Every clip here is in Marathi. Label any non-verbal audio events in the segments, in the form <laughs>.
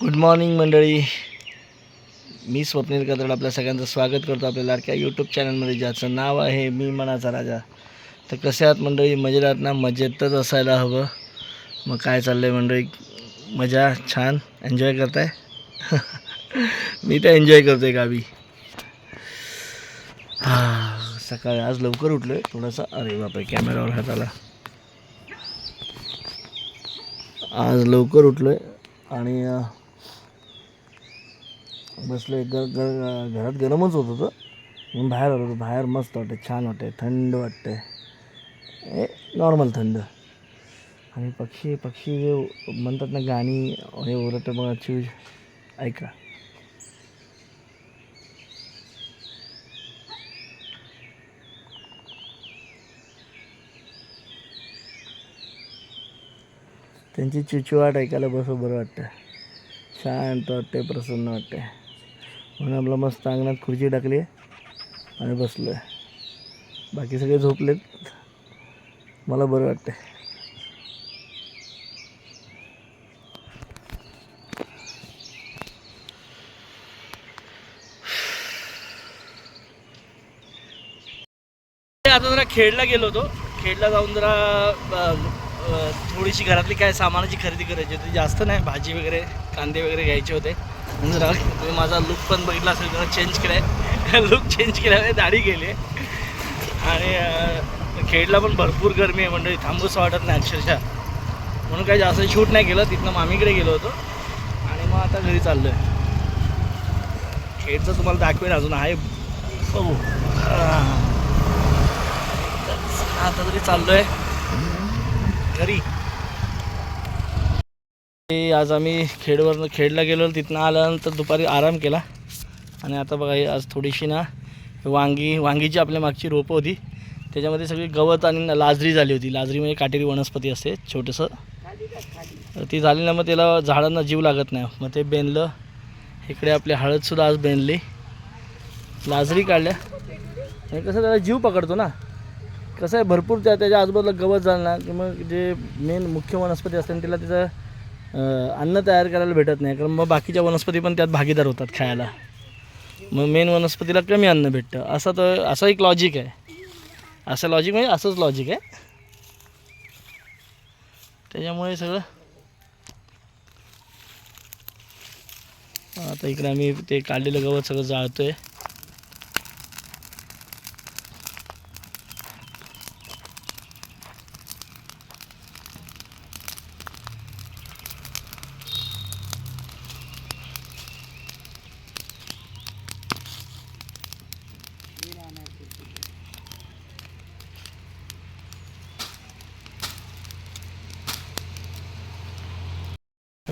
गुड मॉर्निंग मंडळी. मी स्वप्नील कदड आपल्या सगळ्यांचं स्वागत करतो आपल्या लाडक्या यूट्यूब चॅनलमध्ये ज्याचं नाव आहे मी मनाचा राजा. तर कसे आहात मंडळी? मजेदार ना? मजेतच असायला हवं. मग काय चाललं आहे मंडळी? मजा? छान? एन्जॉय करताय? <laughs> मी तर एन्जॉय करतो आहे गावी. हां सकाळी आज लवकर उठलो आहे थोडासा. अरे बापरे कॅमेरावर हात आला. आज लवकर उठलो आहे आणि बसलो एक घर घर घरात गरमच होत होतं. म्हणून बाहेर आलो होतो. बाहेर मस्त वाटते छान वाटते थंड वाटते ए नॉर्मल थंड. आणि पक्षी पक्षी जे म्हणतात ना गाणी हे ओरडते मग अशी ऐका. त्यांची चिचवाट ऐकायला बसं बरं वाटतं शांत वाटते प्रसन्न वाटते म्हणून आपलं मस्त अंगणात खुर्ची टाकली आहे आणि बसलो आहे बाकी सगळे झोपलेत. मला बरं वाटतं आता जरा खेडला गेलो होतो. खेडला जाऊन जरा थोडीशी घरातली काय सामानाची खरेदी करायची होती. जास्त नाही भाजी वगैरे कांदे वगैरे घ्यायचे होते. तुम्ही माझा लुक पण बघितला असेल जरा चेंज केला आहे लुक चेंज केल्यामुळे दाढी गेली आहे. आणि खेडला पण भरपूर गरमी आहे मंडळी. थांबूच वाटत नाही अक्षरशः. म्हणून काही जास्त शूट नाही केलं. तिथनं मामीकडे गेलो होतो. आणि मग आता घरी चाललो आहे खेडचं तुम्हाला दाखवेन अजून. आहे. हो. बघू आता तरी चाललोय. घरी. आज आम्ही खेडवरनं खेडला गेलो तिथनं आल्यानंतर दुपारी आराम केला. आणि आता बघा आज थोडीशी ना वांगी वांगीची आपल्या मागची रोपं होती. त्याच्यामध्ये सगळी गवत आणि लाजरी झाली होती. लाजरी म्हणजे काटेरी वनस्पती असते छोटंसं. ती झाली ना मग त्याला झाडांना जीव लागत नाही. मग ते बेनलं. इकडे आपली हळदसुद्धा आज बेनली. लाजरी काढल्या. आणि कसं त्याला जीव पकडतो ना. कसं आहे भरपूर त्या त्याच्या आजूबाजूला गवत झालं ना की मग जे मेन मुख्य वनस्पती असते तिला त्याचं अन्न तयार करायला भेटत नाही कारण मग बाकीच्या वनस्पती पण त्यात भागीदार होतात खायला. मग मेन वनस्पतीला कमी अन्न भेटतं. असं तर असं एक लॉजिक आहे. असं लॉजिक म्हणजे असंच लॉजिक आहे. त्याच्यामुळे सगळं आता इकडे आम्ही ते काढलेलं गवत सगळं जाळतो आहे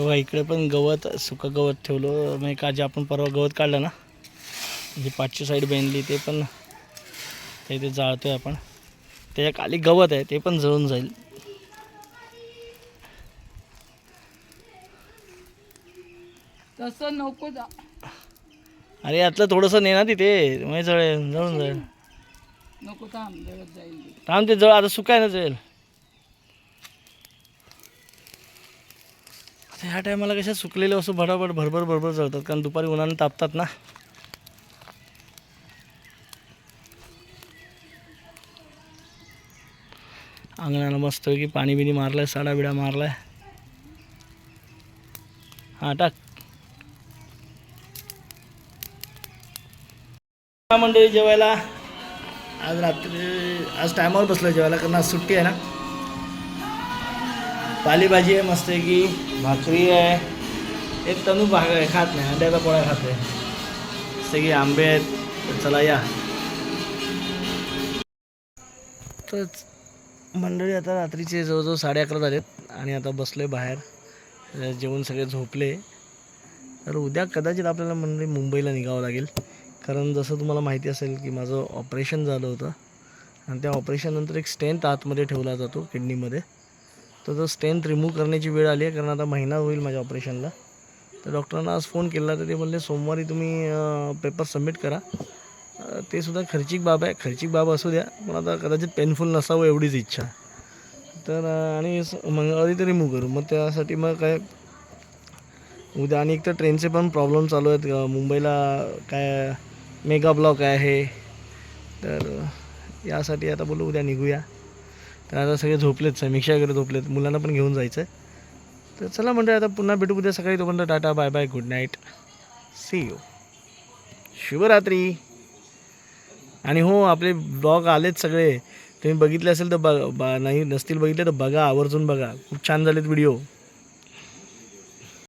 तेव्हा इकडे पण गवत सुकं गवत ठेवलं. म्हणजे का जे आपण परवा गवत काढलं ना जी पाचशे साईड बेनली ते पण ते इथे जाळतोय आपण. त्याच्याखाली गवत आहे ते पण जळून जाईल. तसं नको जा. अरे यातलं थोडंसं ने ना तिथे म्हणजे जळेल जळून जाईल. नको थांब जळत जाईल. ते. थांब ते जळ आता सुकाय ना जाईल ह्या टायमाला कशा सुकलेले असं भराभर भरभर भरभर जळतात. कारण दुपारी उन्हाने तापतात ना. अंगणाला मस्त की पाणी बिणी मारलंय साडा बिडा मारलाय. हा टाक. मंडळी जेवायला. आज रात्री आज टायमावर बसलो जेवायला कारण आज सुट्टी आहे ना. पालेभाजी आहे मस्त आहे की भाकरी आहे. एक तनू भाग आहे खात नाही. अंड्याचा पोळ्या खाते. सगळी आंबे आहेत. चला या. तर मंडळी आता रात्रीचे जवळजवळ साडे अकरा झालेत आणि आता बसलोय बाहेर. जेवण सगळे झोपले. तर उद्या कदाचित आपल्याला मंडळी मुंबईला निघावं लागेल. कारण जसं तुम्हाला माहिती असेल की माझं ऑपरेशन झालं होतं. आणि त्या ऑपरेशननंतर एक स्टेंट आतमध्ये ठेवला जातो किडनीमध्ये. तर तो स्टेंट रिमूव्ह करण्याची वेळ आली आहे कारण आता महिना होईल माझ्या ऑपरेशनला तर डॉक्टरांना आज फोन केला तर ते बोलले सोमवारी तुम्ही पेपर सबमिट करा. ते सुद्धा खर्चिक बाब आहे. खर्चिक बाब असू द्या पण आता कदाचित पेनफुल नसावं एवढीच इच्छा. तर आणि मंगळवारी तरी रिमूव्ह करू. मग त्यासाठी मग काय उद्या आणि एक तर ट्रेनचे पण प्रॉब्लेम चालू आहेत. मुंबईला काय मेगा ब्लॉक आहे. तर यासाठी आता बोलू उद्या निघूया. तर आता सगळे झोपलेत समीक्षा वगैरे झोपलेत. मुलांना पण घेऊन जायचं आहे तर चला म्हणजे आता पुन्हा भेटू उद्या सकाळी. तोपर्यंत tata bye bye good night see you शुभरात्री. आणि हो आपले ब्लॉग आलेत सगळे. तुम्ही बघितले असेल तर बघ बा- नाही नसतील बघितले तर बघा आवर्जून बघा. खूप छान झालेत व्हिडिओ